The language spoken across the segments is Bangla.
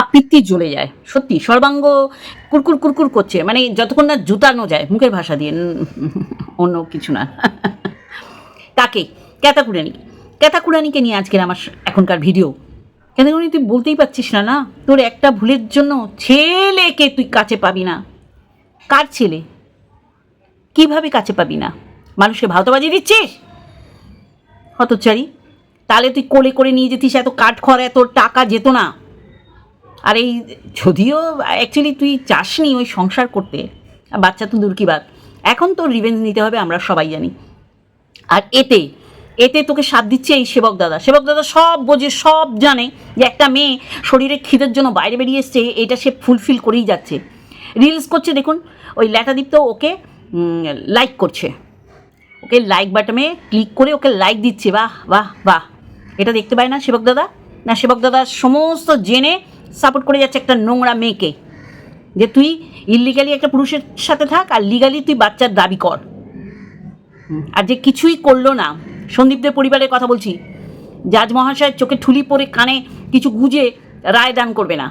আবৃত্তি জ্বলে যায়। সত্যি, সর্বাঙ্গ কুরকুর কুরকুর করছে। মানে যতক্ষণ না জুতানো যায়, মুখের ভাষা দিয়ে অন্য কিছু না। তাকে ক্যাতাকুরানি। ক্যাতাকুরানিকে নিয়ে আজকের আমার এখনকার ভিডিও ক্যাতাকুরানি, তুই বলতেই পারছিস না না? তোর একটা ভুলের জন্য ছেলেকে তুই কাছে পাবি না। কার ছেলে? কীভাবে কাছে পাবি না? মানুষকে ভাওতাবাজি দিচ্ছিস? হতচারি তাহলে তুই কোলে করে নিয়ে যেতিস, এত কাঠ খড় এত টাকা যেত না। আর এই যদিও অ্যাকচুয়ালি তুই চাসনি ওই সংসার করতে, বাচ্চা তো দূর কি বাদ এখন তোর রিভেঞ্জ নিতে হবে, আমরা সবাই জানি। আর এতে এতে তোকে সাথ দিচ্ছে এই সেবক দাদা। সেবক দাদা সব বোঝে, সব জানে যে একটা মেয়ে শরীরে খিদের জন্য বাইরে বেরিয়ে এসছে, এটা সে ফুলফিল করেই যাচ্ছে। রিলস করছে, দেখুন, ওই ল্যাটাদীপ্ত ওকে লাইক করছে। ওকে লাইক বাটনে ক্লিক করে ওকে লাইক দিচ্ছে। বাহ বাহ বাহ। এটা দেখতে পায় না সেবক দাদা? না, সেবক দাদা সমস্ত জেনে সাপোর্ট করে যাচ্ছে একটা নোংরা মেয়েকে। যে তুই ইলিগালি একটা পুরুষের সাথে থাক আর লিগালি তুই বাচ্চার দাবি কর। আর যে কিছুই করল না, সন্দীপদের পরিবারের কথা বলছি জাজ মহাশয়ের চোখে ঠুলি পরে কানে কিছু গুজে রায় দান করবে না।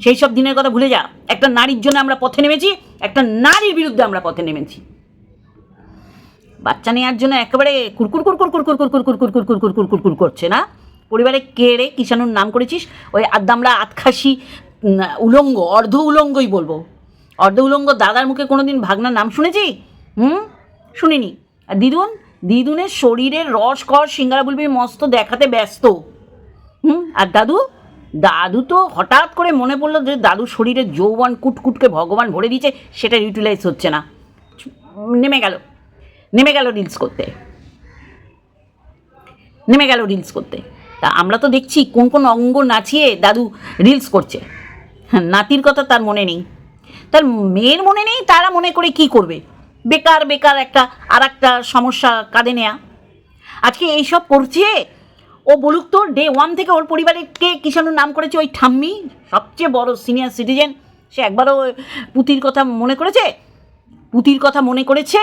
সেই সব দিনের কথা ভুলে যা। একটা নারীর জন্য আমরা পথে নেমেছি, একটা নারীর বিরুদ্ধে আমরা পথে নেমেছি। বাচ্চা নেওয়ার জন্য একেবারে কুরকুর কুরকুর কুরকুর কুরকুর কুরকুর কুরকুর কুরকুর কুরকুর করছে না? পরিবারে কে রে কিষাণুর নাম করেছিস? ওই আদামরা আতখাসি উলঙ্গ, অর্ধ উলঙ্গই বলব। অর্ধ উলঙ্গ দাদার মুখে কোনোদিন ভাগনার নাম শুনেছি? হুম? শুনিনি। আর দিদুন? দিদুনের শরীরের রস, কর, সিঙ্গারা বলবি মস্ত দেখাতে ব্যস্ত। হুম? আর দাদু? দাদু তো হঠাৎ করে মনে পড়ল যে দাদু শরীরে যৌবন কুটকুটকে ভগবান ভরে দিয়েছে, সেটা ইউটিলাইজ হচ্ছে না। নেমে গেল। নেমে গেল রিলস করতে। নেমে গেল রিলস করতে। তা আমরা তো দেখছি কোন কোন অঙ্গ নাচিয়ে দাদু রিলস করছে। হ্যাঁ নাতির কথা তার মনে নেই। তার মেয়ের মনে নেই, তারা মনে করে কি করবে? বেকার বেকার একটা আর একটা সমস্যা কাঁধে নেয়া। আজকে এইসব করছে, ও বলুক তো ডে ওয়ান থেকে ওর পরিবারে কে কিষাণুর নাম করেছে ওই ঠাম্মি, সবচেয়ে বড় সিনিয়র সিটিজেন সে একবারও পুতির কথা মনে করেছে? পুতির কথা মনে করেছে?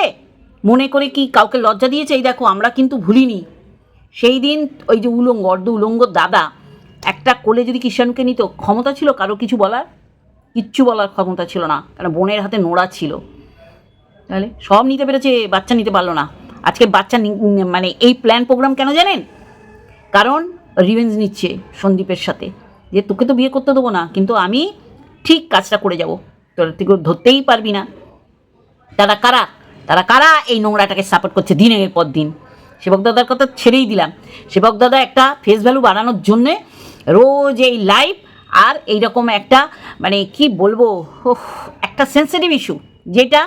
মনে করে কি কাউকে লজ্জা দিয়েছে? এই দেখো, আমরা কিন্তু ভুলিনি। সেই দিন ওই যে উলঙ্গ, অর্ধ উলঙ্গ দাদা একটা কোলে যদি কিষাণকে নিত, ক্ষমতা ছিল কারও কিছু বলার? কিচ্ছু বলার ক্ষমতা ছিল না, কারণ বোনের হাতে নোড়া ছিল। তাহলে সব নিতে পেরেছে, বাচ্চা নিতে পারল না। আজকে বাচ্চা মানে এই প্ল্যান প্রোগ্রাম কেন জানেন? কারণ রিভেঞ্জ নিচ্ছে সন্দীপের সাথে। যে তোকে তো বিয়ে করতে দেবো না, কিন্তু আমি ঠিক কাজটা করে যাব। তোর তুই ধরতেই পারবি না। তারা কারা? তারা কারা এই নোংরাটাকে সাপোর্ট করছে দিনের পর দিন? সেবক দাদার কথা ছেড়েই দিলাম। সেবক দাদা একটা ফেস ভ্যালু বাড়ানোর জন্যে রোজ এই লাইভ আর এইরকম একটা মানে কি বলব একটা সেন্সিটিভ ইস্যু যেটা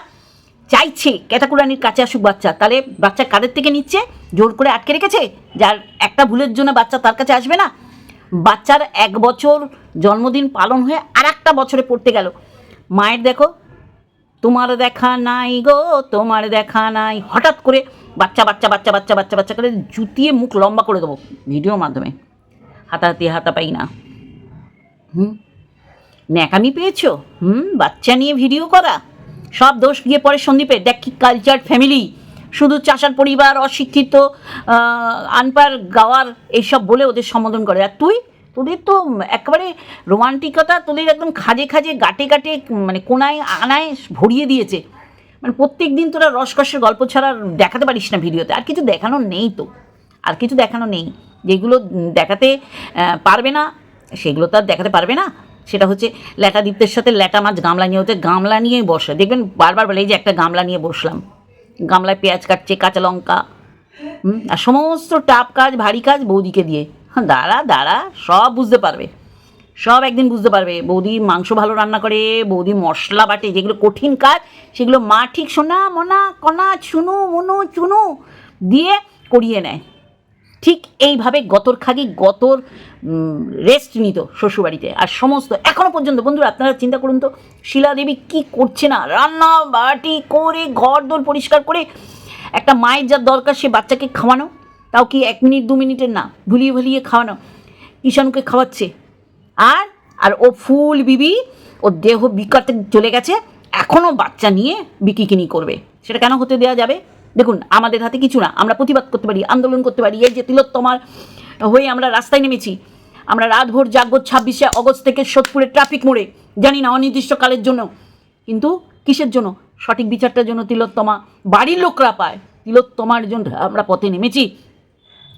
চাইছে ক্যাটাকুরানির কাছে আসুক বাচ্চা। তাহলে বাচ্চা কাদের থেকে নিচ্ছে? জোর করে আটকে রেখেছে? যার একটা ভুলের জন্য বাচ্চা তার কাছে আসবে না? বাচ্চার এক বছর জন্মদিন পালন হয়ে আর একটা বছরে পড়তে গেল। মায়ের দেখো, তোমার দেখা নাই গো, তোমার দেখা নাই। হঠাৎ করে বাচ্চা বাচ্চা বাচ্চা বাচ্চা বাচ্চা বাচ্চা করে জুতিয়ে মুখ লম্বা করে দেবো ভিডিওর মাধ্যমে। হাতাহাতি, হাতা পাই না। হুম? ন্যাকামি পেয়েছ? হুম? বাচ্চা নিয়ে ভিডিও করা? সব দোষ গিয়ে পড়ে সন্দীপে। দেখ কি কালচার ফ্যামিলি শুধু চাষার পরিবার, অশিক্ষিত আনপার গাওয়ার এইসব বলে ওদের সম্বোধন করে। আর তুই? তোদের তো একেবারে রোমান্টিকতা তোদের একদম খাজে খাজে, গাটে গাটে মানে কোনায় আনায় ভরিয়ে দিয়েছে। মানে প্রত্যেক দিন তোরা রসকসের গল্প ছাড়া দেখাতে পারিস না ভিডিওতে। আর কিছু দেখানো নেই তো। আর কিছু দেখানো নেই। যেগুলো দেখাতে পারবে না সেগুলো তো আর দেখাতে পারবে না। সেটা হচ্ছে ল্যাটা দ্বীপের সাথে ল্যাটা মাছ গামলা নিয়ে হতে গামলা নিয়েই বসে। দেখবেন বারবার বলে এই যে একটা গামলা নিয়ে বসলাম। গামলায় পেঁয়াজ কাটছে কাঁচা লঙ্কা। আর সমস্ত টাপ কাজ ভারী কাজ বৌদিকে দিয়ে। হ্যাঁ, দাঁড়া দাঁড়া সব বুঝতে পারবে। সব একদিন বুঝতে পারবে। বৌদি মাংস ভালো রান্না করে, বৌদি মশলা বাটে, যেগুলো কঠিন কাজ, সেগুলো মা ঠিক সোনা, মনা, কনা, চুনু, মুনু, চুনু দিয়ে করিয়ে নেয়। ঠিক এইভাবে গতর খাগি, গতর রেস্ট নিত শ্বশুরবাড়িতে। আর সমস্ত এখনও পর্যন্ত, বন্ধুরা, আপনারা চিন্তা করুন তো শিলা দেবী কী করছে না? রান্না বাটি করে ঘর দোর পরিষ্কার করে, একটা মায়ের যা দরকার, সে বাচ্চাকে খাওয়ানো? তাও কি এক মিনিট, দু মিনিটের না? ভুলিয়ে ভুলিয়ে খাওয়ানো? কিষাণুকে খাওয়াচ্ছে? আর আর ও ফুল বিবি ও দেহ বিকাতে চলে গেছে এখনও বাচ্চা নিয়ে বিকিকিনি করবে। সেটা কেন হতে দেওয়া যাবে? দেখুন, আমাদের হাতে কিছু না, আমরা প্রতিবাদ করতে পারি, আন্দোলন করতে পারি, এই যে তিলোত্তমার হয়ে আমরা রাস্তায় নেমেছি, আমরা রাতভর জাগব ছাব্বিশে অগস্ট থেকে সোদপুরের ট্রাফিক মোড়ে, জানি না অনির্দিষ্টকালের জন্য, কিন্তু কিসের জন্য? সঠিক বিচারটার জন্য তিলোত্তমা, বাড়ির লোকরা পায়, তিলোত্তমার জন্য আমরা পথে নেমেছি,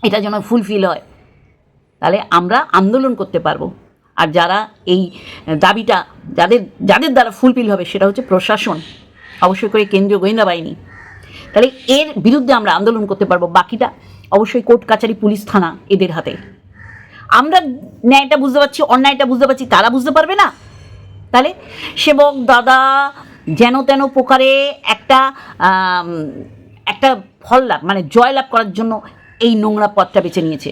এটা যেন ফুলফিল হয়। তাহলে আমরা আন্দোলন করতে পারব। আর যারা এই দাবিটা যাদের যাদের দ্বারা ফুলফিল হবে সেটা হচ্ছে প্রশাসন, অবশ্যই করে কেন্দ্রীয় গোয়েন্দা বাহিনী। তাহলে এর বিরুদ্ধে আমরা আন্দোলন করতে পারব, বাকিটা অবশ্যই কোর্ট কাছারি পুলিশ, থানা এদের হাতে। আমরা ন্যায়টা বুঝতে পারছি, অন্যায়টা বুঝতে পারছি, তারা বুঝতে পারবে না। তাহলে সেবক, দাদা, যেন তেন প্রকারে একটা একটা ফল লাভ মানে জয় লাভ করার জন্য এই নোংরা পথটা বেছে নিয়েছে।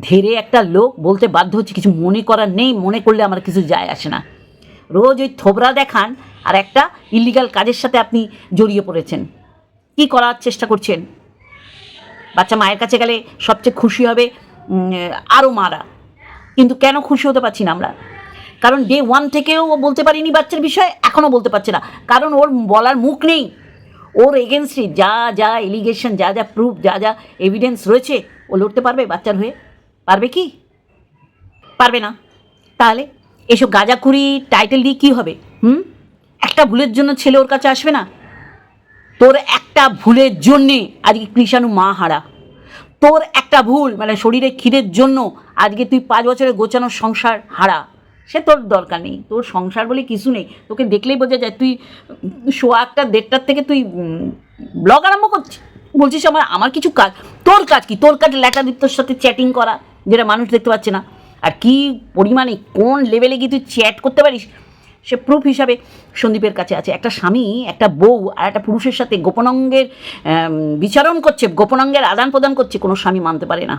ধীরে একটা লোক বলতে বাধ্য হচ্ছে, কিছু মনে করার নেই, মনে করলে আমার কিছু যায় আসে না। রোজ ওই থোবরা দেখান আর একটা ইলিগাল কাজের সাথে আপনি জড়িয়ে পড়েছেন। কি করার চেষ্টা করছেন? বাচ্চা মায়ের কাছে গেলে সবচেয়ে খুশি হবে আরও মারা। কিন্তু কেন খুশি হতে পারছি না আমরা? কারণ ডে ওয়ান থেকেও ও বলতে পারিনি বাচ্চার বিষয়ে, এখনও বলতে পারছে না। কারণ ওর বলার মুখ নেই। ওর এগেনস্টে যা যা এলিগেশন যা যা প্রুফ যা যা এভিডেন্স রয়েছে, ও লড়তে পারবে বাচ্চার হয়ে? পারবে কি? পারবে না। তাহলে এসব গাঁজাখুরি, টাইটেল দিয়ে কী হবে? হুম? একটা ভুলের জন্য ছেলে ওর কাছে আসবে না? তোর একটা ভুলের জন্যে আজকে কৃষাণু মা হারা তোর একটা ভুল মানে শরীরে ক্ষীরের জন্য আজকে তুই পাঁচ বছরের গোছানোর সংসার হারা। সে তোর দরকার নেই। তোর সংসার বলে কিছু নেই। তোকে দেখলেই বোঝা যায় তুই সোয়া একটা দেড়টার থেকে তুই ব্লগ আরম্ভ করছিস। বলছিস আমার আমার কিছু কাজ। তোর কাজ কি? তোর কাজ ল্যাটাদিত্যর সাথে চ্যাটিং করা। যেটা মানুষ দেখতে পাচ্ছে না। আর কি পরিমাণে, কোন লেভেলে গিয়ে তুই চ্যাট করতে পারিস, সে প্রুফ হিসাবে সন্দীপের কাছে আছে। একটা স্বামী, একটা বউ আর একটা পুরুষের সাথে গোপনাঙ্গের বিচারণ করছে, গোপনাঙ্গের আদান প্রদান করছে, কোনো স্বামী মানতে পারে না।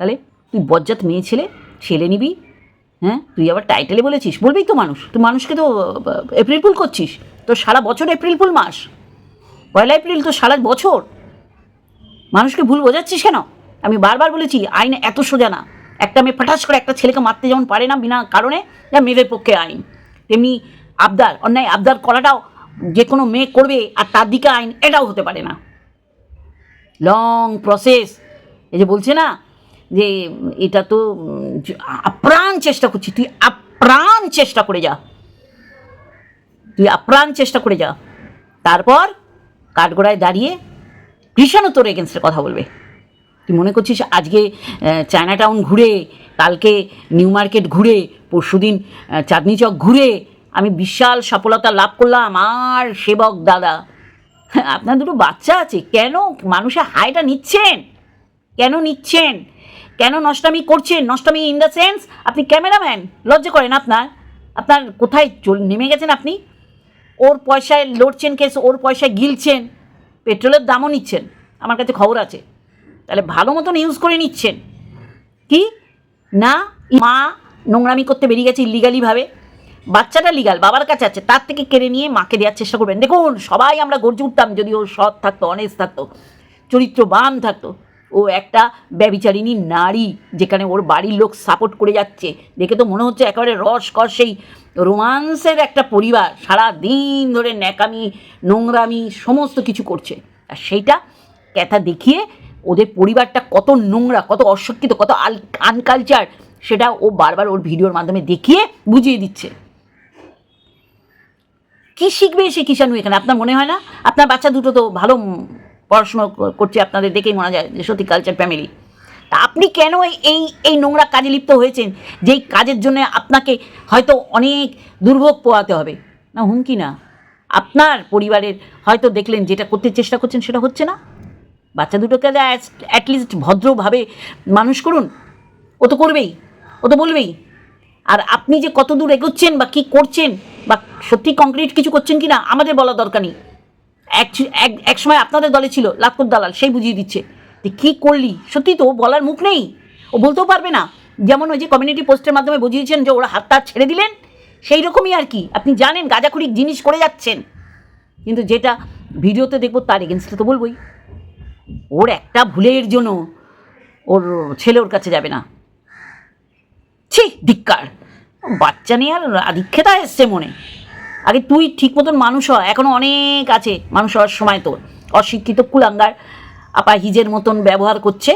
তাহলে তুই বজ্জাত মেয়ে ছেলে ছেলে নিবি হ্যাঁ? তুই আবার টাইটেলে বলেছিস, বলবি তো মানুষ। তুই মানুষকে তো এপ্রিল ফুল করছিস। তো সারা বছর এপ্রিল ফুল মাস। পয়লা এপ্রিল তো সারা বছর। মানুষকে ভুল বোঝাচ্ছিস কেন? আমি বারবার বলেছি, আইন এত সোজা না। একটা মেয়ে ফাটাস করে একটা ছেলেকে মারতে যেমন পারে না, বিনা কারণে যা মেয়েদের পক্ষে আইন। তেমনি আবদার, অন্যায় আবদার করাটাও যে কোনো মেয়ে করবে আর তার দিকে আইন, এটাও হতে পারে না। Long process. এই যে বলছে না, যে এটা তো, আপ্রাণ চেষ্টা করছি, তুই আপ্রাণ চেষ্টা করে যা। তুই আপ্রাণ চেষ্টা করে যা। তারপর কাঠগোড়ায় দাঁড়িয়ে কৃষাণও তোর এগেনস্টে কথা বলবে। তুই মনে করছিস আজকে চায়না টাউন ঘুরে, কালকে নিউ মার্কেট ঘুরে, পরশুদিন চাঁদনি চক ঘুরে আমি বিশাল সফলতা লাভ করলাম। আর সেবক দাদা, আপনার দুটো বাচ্চা আছে, কেন মানুষের হাইটা নিচ্ছেন? কেন নিচ্ছেন? কেন নষ্টামি করছেন? নষ্টামি ইন দ্য সেন্স আপনি ক্যামেরাম্যান, লজ্জা করেন আপনার। আপনার কোথায় চল- নেমে গেছেন আপনি? ওর পয়সায় লড়ছেন কেস, ওর পয়সায় গিলছেন, পেট্রোলের দামও নিচ্ছেন। আমার কাছে খবর আছে। তাহলে ভালো মতন ইউজ করে নিচ্ছেন। কি? না, মা নোংরামি করতে বেরিয়ে গেছে ইলিগালিভাবে বাচ্চাটা লিগাল বাবার কাছে আছে, তার থেকে কেড়ে নিয়ে মাকে দেওয়ার চেষ্টা করবেন। দেখুন, সবাই আমরা গর্জে উঠতাম যদি ও সৎ থাকতো অনেস্ট থাকতো, চরিত্রবান থাকতো। ও একটা ব্যবিচারিণী নারী, যেখানে ওর বাড়ির লোক সাপোর্ট করে যাচ্ছে। দেখে তো মনে হচ্ছে একেবারে রস কর সেই রোমান্সের একটা পরিবার সারা দিন ধরে ন্যাকামি, নোংরামি, সমস্ত কিছু করছে। আর সেইটা ক্যাথা দেখিয়ে ওদের পরিবারটা কত নোংরা, কত অশিক্ষিত, কত আল আনকালচার সেটা ও বারবার ওর ভিডিওর মাধ্যমে দেখিয়ে বুঝিয়ে দিচ্ছে। কি শিখবে সে কিষাণু এখানে? আপনার মনে হয় না? আপনার বাচ্চা দুটো তো ভালো পড়াশুনো করছে আপনাদের দেখেই মনে যায় যে সত্যি কালচার ফ্যামিলি তা আপনি কেন এই- এই নোংরা কাজে লিপ্ত হয়েছেন? যেই কাজের জন্য আপনাকে হয়তো অনেক দুর্ভোগ পোয়াতে হবে। না, হুমকি না। আপনার পরিবারের হয়তো দেখলেন যেটা করতে চেষ্টা করছেন সেটা হচ্ছে না? বাচ্চা দুটোকে অ্যাটলিস্ট ভদ্রভাবে মানুষ করুন, ও তো করবেই, ও তো বলবেই। আর আপনি যে কত দূর এগোচ্ছেন বা কী করছেন বা সত্যি কংক্রিট কিছু করছেন কি না আমাদের বলা দরকার নেই। এক, এক- সময় আপনাদের দলে ছিল লাক্ষর দালাল, সেই বুঝিয়ে দিচ্ছে যে কী করলি? সত্যি তো বলার মুখ নেই। ও বলতেও পারবে না। যেমন ওই যে কমিউনিটি পোস্টের মাধ্যমে বুঝিয়েছেন যে ওরা হাত ছেড়ে দিলেন সেই রকমই আর কি। আপনি জানেন গাঁজাখুরি জিনিস করে যাচ্ছেন। কিন্তু যেটা ভিডিওতে দেখব তার এগেনস্টে তো বলবোই। ওর একটা ভুলের জন্য ওর ছেলে ওর কাছে যাবে না। ছি, ধিক্কার। বাচ্চা নিয়ে আর আদিক্ষেতা এসছে মনে। আগে তুই ঠিক মতন মানুষ হ এখনও অনেক আছে মানুষ হওয়ার সময় তোর। অশিক্ষিত কুলাঙ্গার, আপা হিজের মতন ব্যবহার করছে।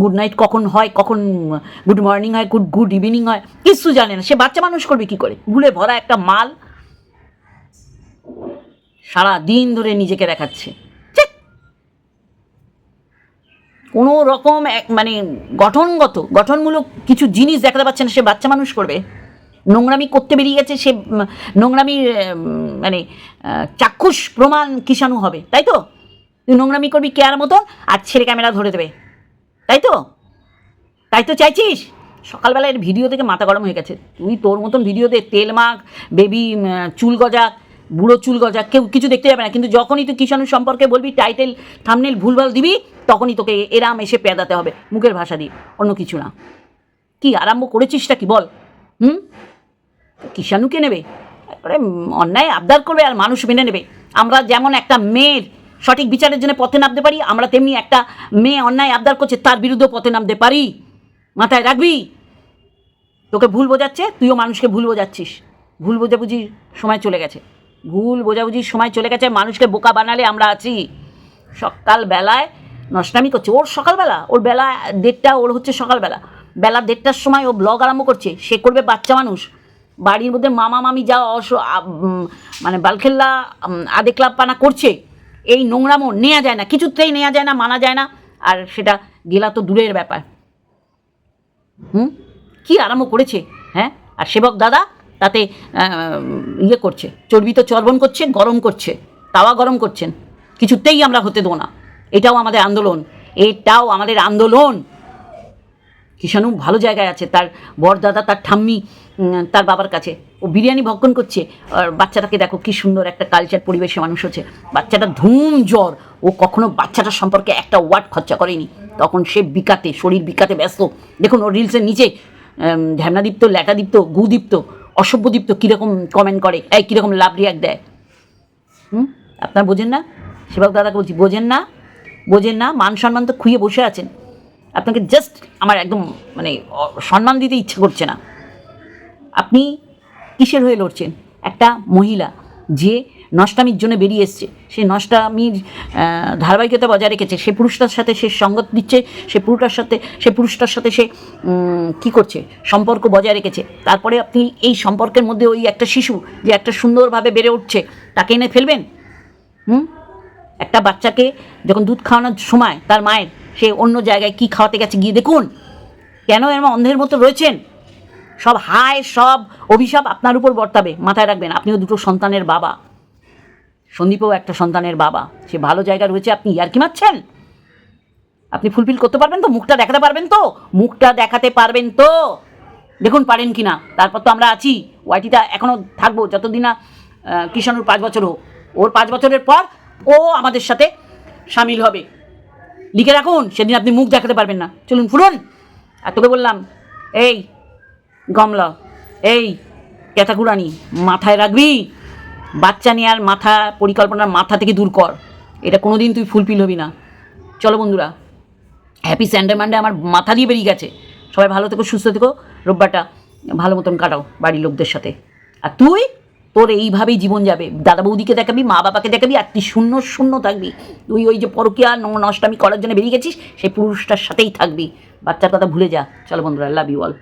গুড নাইট কখন হয়, কখন গুড মর্নিং হয় গুড গুড ইভিনিং হয়, কিচ্ছু জানে না। সে বাচ্চা মানুষ করবে কি করে? ভুলে ভরা একটা মাল সারা দিন ধরে নিজেকে দেখাচ্ছে ছিঃ! কোনো রকম এক মানে গঠনগত, গঠনমূলক কিছু জিনিস দেখাতে পাচ্ছে না, সে বাচ্চা মানুষ করবে। নোংরামি করতে বেরিয়ে গেছে, সে নোংরামির মানে চাক্ষুষ প্রমাণ কিষাণু হবে, তাই তো? তুই নোংরামি করবি কেয়ার মতন, আর ছেলে ক্যামেরা ধরে দেবে, তাই তো? তাই তো চাইছিস? সকালবেলা এর ভিডিও থেকে মাথা গরম হয়ে গেছে। তুই তোর মতন ভিডিওতে তেল মাখ, বেবি চুল গজা বুড়ো চুল গজা কেউ কিছু দেখতে যাবে না। কিন্তু যখনই তুই কিষাণু সম্পর্কে বলবি টাইটেল থামনেল ভুলভাল দিবি তখনই তোকে এরাম এসে পেদাতে হবে। মুখের ভাষা দিয়ে অন্য কিছু না। কি আরম্ভ করেছিসটা কি বল? হুম? কিষাণুকে নেবে? উম, অন্যায় আবদার করবে আর মানুষ মেনে নেবে। আমরা যেমন একটা মেয়ের সঠিক বিচারের জন্য পথে নামতে পারি আমরা তেমনি একটা মেয়ে অন্যায় আবদার করছে তার বিরুদ্ধে পথে নামতে পারি। মাথায় রাখবি? তোকে ভুল বোঝাচ্ছে তুইও মানুষকে ভুল বোঝাচ্ছিস। ভুল বোঝাবুঝির সময় চলে গেছে। ভুল বোঝাবুঝির সময় চলে গেছে মানুষকে বোকা বানালে আমরা আছি। সকালবেলায় নষ্টামি করছে ওর সকালবেলা ওর বেলা দেড়টা ওর হচ্ছে সকালবেলা। বেলা দেড়টার সময় ও ব্লগ আরম্ভ করছে সে করবে বাচ্চা মানুষ। বাড়ির মধ্যে মামা মামি যা অস মানে বালখেল্লা উম, আদেক্লাপ পানা করছে এই নোংরামো নেওয়া যায় না কিছুতেই নেওয়া যায় না মানা যায় না। আর সেটা গেলা তো দূরের ব্যাপার। হুম? কি আরামও করেছে হ্যাঁ? আর সেবক দাদা তাতে ইয়ে করছে চর্বি তো চর্বণ করছে গরম করছে তাওয়া গরম করছেন কিছুতেই আমরা হতে দেবো না। এটাও আমাদের আন্দোলন এটাও আমাদের আন্দোলন। কিষাণু ভালো জায়গায় আছে তার বরদাদা তার ঠাম্মি তার বাবার কাছে। ও বিরিয়ানি ভক্ষণ করছে আর বাচ্চাটাকে দেখো কি সুন্দর একটা কালচার পরিবেশে মানুষ হচ্ছে। বাচ্চাটা ধুম জ্বর ও কখনো বাচ্চাটার সম্পর্কে একটা ওয়ার্ড খরচা করেনি। তখন সে বিকাতে শরীর বিকাতে ব্যস্ত। দেখুন ও রিলসের নিচে উম, ঢ্যামনাদীপ্ত ল্যাটাদীপ্ত গুদীপ্ত অসভ্যদীপ্ত কীরকম কমেন্ট করে? এই, কীরকম লাভ রিয়াক্ট দেয়? হুম? আপনার বোঝেন না? সেবক দাদাকে বলছি, বোঝেন না? বোঝেন না? মান সম্মান তো খুঁয়ে বসে আছেন। আপনাকে জাস্ট আমার একদম মানে সম্মান দিতে ইচ্ছে করছে না। আপনি কিসের হয়ে লড়ছেন? একটা মহিলা যে নষ্টামির জন্য বেরিয়ে এসছে। সে নষ্টামির ধারাবাহিকতা বজায় রেখেছে। সে পুরুষটার সাথে সে সঙ্গত দিচ্ছে সে পুরুষটার সাথে, সে পুরুষটার সাথে সে কি করছে? সম্পর্ক বজায় রেখেছে। তারপরে আপনি এই সম্পর্কের মধ্যে ওই একটা শিশু যে একটা সুন্দরভাবে বেড়ে উঠছে, তাকে এনে ফেলবেন? হুম? একটা বাচ্চাকে যখন দুধ খাওয়ানোর সময় তার মায়ের, সে অন্য জায়গায় কি খাওয়াতে গেছে গিয়ে দেখুন। কেন এরম অন্ধের মতো রয়েছেন? সব হায়, সব অভিশাপ আপনার উপর বর্তাবে, মাথায় রাখবেন। আপনিও দুটো সন্তানের বাবা। সন্দীপও একটা সন্তানের বাবা। সে ভালো জায়গা রয়েছে, আপনি ইয়ার কি মারছেন? আপনি ফুলফিল করতে পারবেন তো? মুখটা দেখাতে পারবেন তো? মুখটা দেখাতে পারবেন তো? দেখুন, পারেন কি না তারপর তো আমরা আছি। ওয়াইটিটা এখনও থাকব, যতদিন না কিষাণুর পাঁচ বছর হোক। ওর পাঁচ বছরের পর ও আমাদের সাথে সামিল হবে। লিখে রাখুন, সেদিন আপনি মুখ দেখাতে পারবেন না। চলুন ফুরুন আর তোকে বললাম, এই, গমলা, এই ক্যাথাকুরানি মাথায় রাখবি? বাচ্চা নেওয়ার মাথা পরিকল্পনার মাথা থেকে দূর কর। এটা কোনো দিন তুই ফুলফিল হবি না। চলো বন্ধুরা হ্যাপি স্যান্ডে মানডে আমার মাথা দিয়ে বেরিয়ে গেছে। সবাই ভালো থেকো, সুস্থ থেকো। রোববারটা ভালো মতন কাটাও বাড়ির লোকদের সাথে। আর তুই তোর এইভাবেই জীবন যাবে। দাদা বৌদিকে দেখাবি, মা বাবাকে দেখাবি, আর তুই শূন্য শূন্য থাকবি। তুই ওই যে পরকিয়া নষ্টামি করার জন্য বেরিয়ে গেছিস, সেই পুরুষটার সাথেই থাকবি। বাচ্চার কথা ভুলে যা। চলো বন্ধুরা লাভ ইউ অল